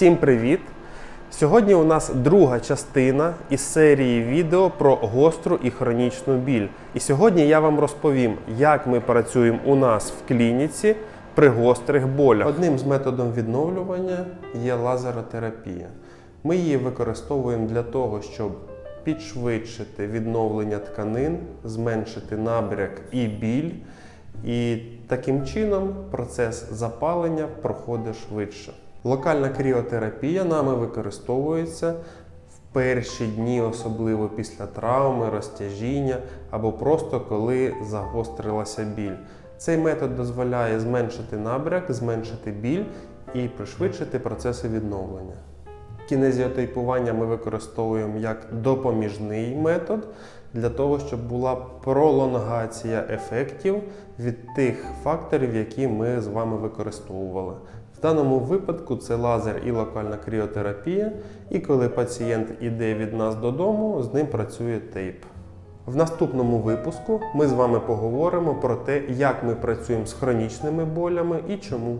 Всім привіт! Сьогодні у нас друга частина із серії відео про гостру і хронічну біль. І сьогодні я вам розповім, як ми працюємо у нас в клініці при гострих болях. Одним з методів відновлювання є лазеротерапія. Ми її використовуємо для того, щоб підшвидшити відновлення тканин, зменшити набряк і біль. І таким чином процес запалення проходить швидше. Локальна кріотерапія нами використовується в перші дні, особливо після травми, розтяжіння або просто коли загострилася біль. Цей метод дозволяє зменшити набряк, зменшити біль і пришвидшити процеси відновлення. Кінезіотейпування ми використовуємо як допоміжний метод для того, щоб була пролонгація ефектів від тих факторів, які ми з вами використовували. В даному випадку це лазер і локальна кріотерапія, і коли пацієнт іде від нас додому, з ним працює тейп. В наступному випуску ми з вами поговоримо про те, як ми працюємо з хронічними болями і чому.